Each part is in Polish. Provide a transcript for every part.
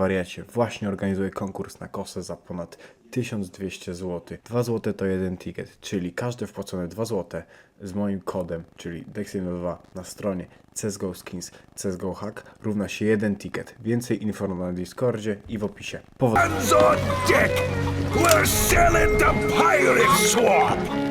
wariacie, właśnie organizuję konkurs na kosę za ponad 1200 zł. 2 zł to jeden ticket, czyli każde wpłacone 2 zł z moim kodem, czyli Dexino2 na stronie CSGO Skins CSGO Hack równa się jeden ticket. Więcej informacji na Discordzie i w opisie. Powodzenia!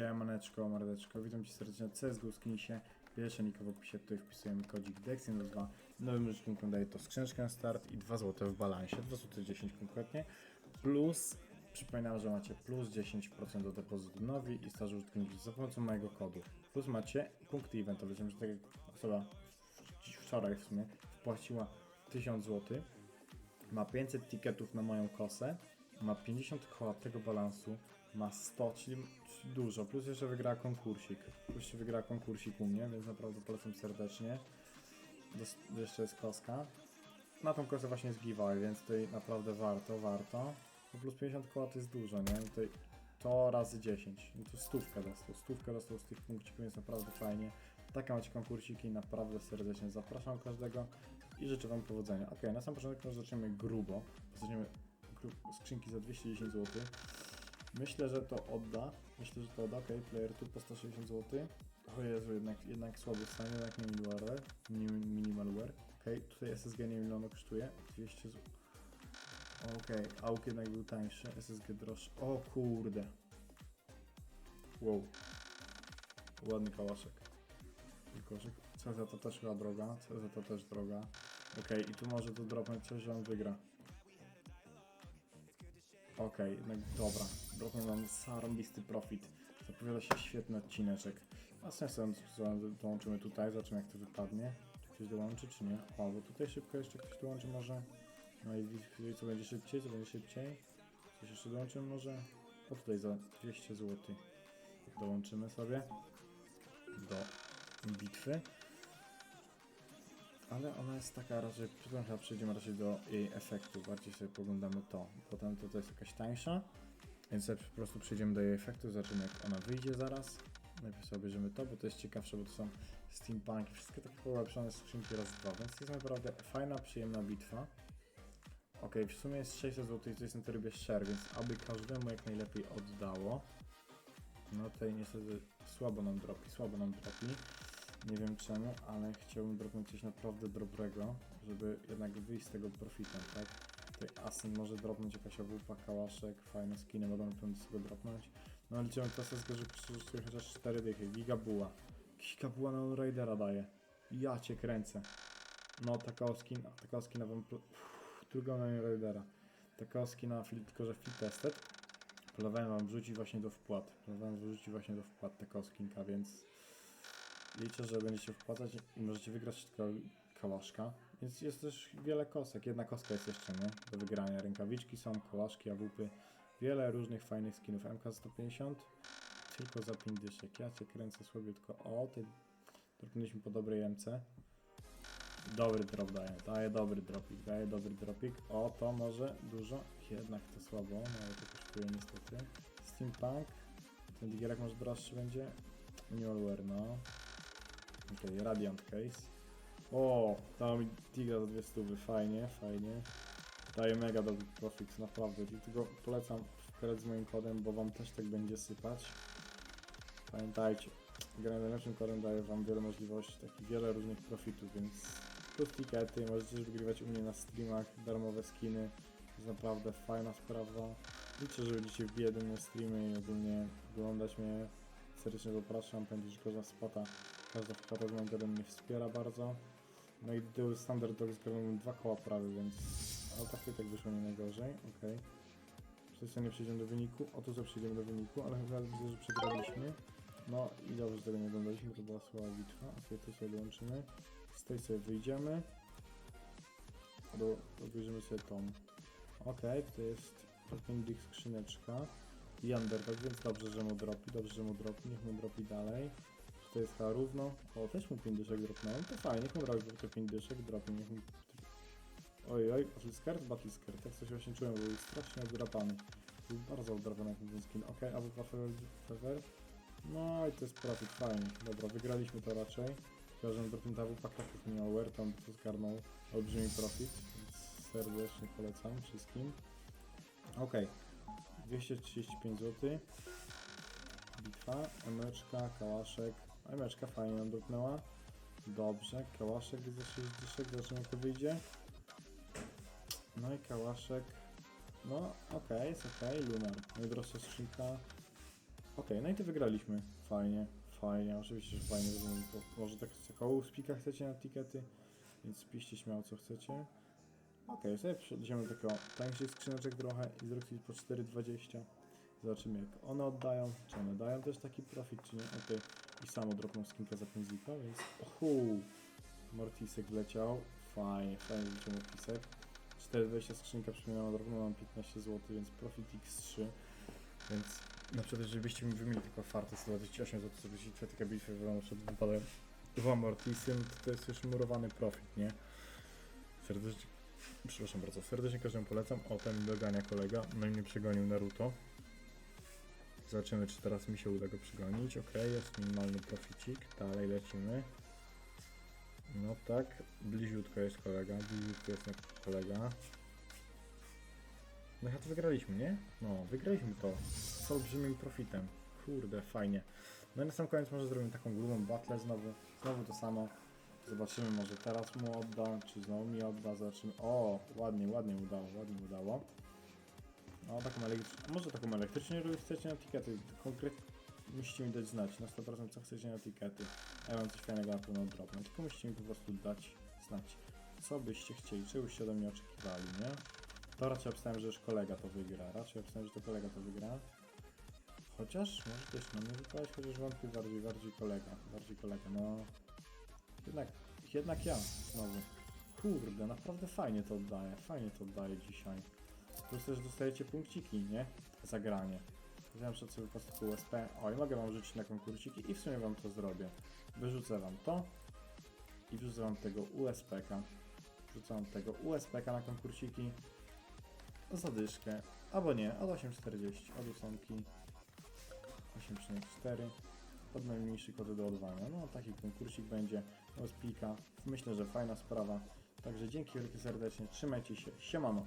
Siemaneczko, mordeczko, witam Cię serdecznie na CSGO Skinsie. Pierwsze nick w opisie, tutaj wpisujemy kodzik DEXIN2. Nowym użytkownikom daje to skrzyneczkę na start i 2 zł w balansie, 2 zł 10 konkretnie. Plus, przypominam, że macie plus 10% do depozytu nowi i starzy użytkownicy za pomocą mojego kodu. Plus macie punkty eventowe, że tak jak osoba dziś wczoraj w sumie wpłaciła 1000 zł, ma 500 ticketów na moją kosę, ma 50 koła tego balansu, ma 100, czyli dużo, plus jeszcze wygrała konkursik. Plus jeszcze wygrała konkursik u mnie, więc naprawdę polecam serdecznie. Jeszcze jest koska. Na tą kosę właśnie jest giveaway, więc tutaj naprawdę warto, warto. No plus 50 koła to jest dużo, nie? Tutaj to razy 10. No to stówkę dostał, stówkę dostał z tych punkcików, więc naprawdę fajnie. Takie macie konkursiki, naprawdę serdecznie zapraszam każdego i życzę Wam powodzenia. Ok, na sam początek zaczniemy grubo. Zaczniemy skrzynki za 210 zł. Myślę, że to odda. Myślę, że to odda. Ok, player tu po 160 zł. O Jezu, jednak, jednak słaby stan, jednak nie minimalware. Minimalware. Ok, tutaj SSG nie wiem ono kosztuje. 200 zł. Okej, AUK jednak był tańszy, SSG droższy. O kurde. Wow. Ładny kałaszek. Kałaszek. CZ to też chyba droga, CZ to też droga. Okej, i tu może to dropnąć coś, że on wygra. Okej, jednak dobra. Nam zarąbisty profit. Zapowiada się świetny odcineczek. A sensem dołączymy tutaj, zobaczymy jak to wypadnie. Czy ktoś dołączy, czy nie? O, bo tutaj szybko jeszcze ktoś dołączy może. No i co będzie szybciej, co będzie szybciej? Coś jeszcze dołączymy może? O tutaj za 200 zł. Dołączymy sobie do bitwy. Ale ona jest taka raczej, chyba przejdziemy raczej do jej efektu, bardziej sobie poglądamy to. Potem to, to jest jakaś tańsza, więc sobie po prostu przejdziemy do jej efektu, zobaczymy jak ona wyjdzie zaraz. Najpierw sobie bierzemy to, bo to jest ciekawsze, bo to są steampunki, wszystkie takie polepszone skrzynki raz dwa, więc jest naprawdę fajna, przyjemna bitwa. Ok, w sumie jest 600 zł to jest na trybie share, więc aby każdemu jak najlepiej oddało. No tutaj niestety słabo nam dropi, słabo nam dropi. Nie wiem czemu, ale chciałbym dropnąć coś naprawdę dobrego, żeby jednak wyjść z tego profitem, tak? Tutaj Asyn może dropnąć jakaś owupa, kałaszek, fajne skiny mogą na pewno z tego dropnąć. No liczymy to sobie, że kosztuje chociaż 4 dychy. Gigabuła. Gigabuła na Raidera daje. Ja cię kręcę. No taka skin, taka skina wam... Druga na Raidera. Taka skina, fil- tylko że fit tested. Planowałem wam wrzucić właśnie do wpłat. Planowałem wrzucić właśnie do wpłat taka skinka, więc liczę, że będziecie wpłacać i możecie wygrać tylko kałaszka. Więc jest też wiele kosek. Jedna koska jest jeszcze, nie? Do wygrania. Rękawiczki są, kołaszki, awupy. Wiele różnych fajnych skinów. MK150 tylko za 5 dyszek. Ja cię kręcę słabiutko. O, ty dropnęliśmy po dobrej MC. Dobry drop daje, daje dobry dropik, daje dobry dropik. O, to może dużo, jednak to słabo, no ale to kosztuje niestety. Steampunk, ten digierek może droższy będzie. Minimalware, no. Okej, Radiant Case. O, dał mi diga za dwie stówy, fajnie, fajnie. Daje mega dobry profit, naprawdę. Dlatego polecam wkładać z moim kodem, bo wam też tak będzie sypać. Pamiętajcie, granie najlepszym kodem daje wam wiele możliwości, takich wiele różnych profitów, więc plus tikety, możecie też wygrywać u mnie na streamach, darmowe skiny. To jest naprawdę fajna sprawa. Liczę, że będziecie do mnie streamy i ogólnie oglądać mnie. Serdecznie zapraszam, pamiętajcie, że każda spota, każda wpłata z moim mnie wspiera bardzo. No i był standard dog zgarnął dwa koła prawy, więc... Ale tak to i tak wyszło nie najgorzej, okej. Okay. nie przejdziemy do wyniku, oto co przejdziemy do wyniku, ale chyba widzę, że przegraliśmy. No i dobrze, że tego nie oglądaliśmy, to była słaba bitwa. Ok, tu sobie dołączymy. Z tej sobie wyjdziemy. Do, obejrzymy sobie tą. Okej, to jest Indik skrzyneczka. I underdog, więc dobrze, że mu dropi, dobrze, że mu dropi, niech mu dropi dalej. To jest chyba równo. O, też mu 5 dyszek dropnąłem, to fajnie, niech mu dropi te 5 dyszek, dropi, niech mu... Oj, oj, Battleskirt, Battleskirt, tak coś właśnie czułem, był strasznie odrapany. Był bardzo odrapany jak ten skin. Okej, okay, albo Fever. No i to jest profit, fajnie. Dobra, wygraliśmy to raczej. Chyba, że dropił ta wupa kraków nie miał tam to zgarnął olbrzymi profit, więc serdecznie polecam wszystkim. Okej, 235 zł. Bitwa, emeczka, kałaszek. Emeczka fajnie nam druknęła. Dobrze, kałaszek za 6 dyszek, zobaczymy jak to wyjdzie. No i kałaszek. No, okej, jest okej, Lunar. Najdroższa skrzynka. Okej, no i to wygraliśmy. Fajnie, fajnie, oczywiście, że fajnie Może tak koło spika chcecie na tikety, więc piszcie śmiało co chcecie. Okej, sobie przejdziemy do tańszych skrzyneczek trochę i zrobić po 4,20. Zobaczymy jak one oddają, czy one dają też taki profit, czy nie. Okej, i samo dropną skinkę za 5 ziko, więc ohu, Mortisek wleciał. Fajnie, fajnie wleciał Mortisek. 4,20 skrzynka przypominała drobną, mam 15 zł, więc profit x3. Więc na przykład, jeżeli byście mi wymienili tylko fartę 128 zł, to byście dwie takie bitwy wybrane przed wypadem dwa Mortisy, no to to jest już murowany profit, nie? Serdecznie, przepraszam bardzo, serdecznie każdemu polecam. O, ten dogania kolega, no i mnie przegonił Naruto. Zobaczymy, czy teraz mi się uda go przegonić. Ok, jest minimalny proficik. Dalej lecimy. No tak, bliziutko jest kolega, bliziutko jest kolega. No chyba to wygraliśmy, nie? No, wygraliśmy to z olbrzymim profitem. Kurde, fajnie. No i na sam koniec może zrobimy taką grubą battle znowu. Znowu to samo. Zobaczymy, może teraz mu odda, czy znowu mi odda, zobaczymy. O, ładnie, ładnie udało, ładnie udało. No, taką elektryczną, może taką elektryczną, jeżeli chcecie na tikety, konkretnie musicie mi dać znać na 100% co chcecie na tikety. Ja mam coś fajnego na pewno dropnę, tylko musicie mi po prostu dać znać, co byście chcieli, czego byście ode mnie oczekiwali, nie? To raczej obstawiam, że już kolega to wygra, raczej obstawiam, że to kolega to wygra. Chociaż, może też na mnie wypaść, chociaż wątpię bardziej, bardziej kolega, bardziej kolega, no... Jednak, jednak ja, znowu. Kurde, naprawdę fajnie to oddaje, fajnie to oddaje dzisiaj. Plus też dostajecie punkciki, nie? Za granie. Wziąłem przed sobie po prostu USP. O, i mogę wam rzucić na konkursiki i w sumie wam to zrobię. Wyrzucę wam to i wrzucę wam tego USPK. Wrzucę wam tego USPK na konkursiki. Zadyszkę. Albo nie, od 8,40. Od ósemki. 8,4. Pod najmniejszy kod do odwania. No, taki konkursik będzie. USPK. Myślę, że fajna sprawa. Także dzięki wielkie serdecznie. Trzymajcie się. Siemano.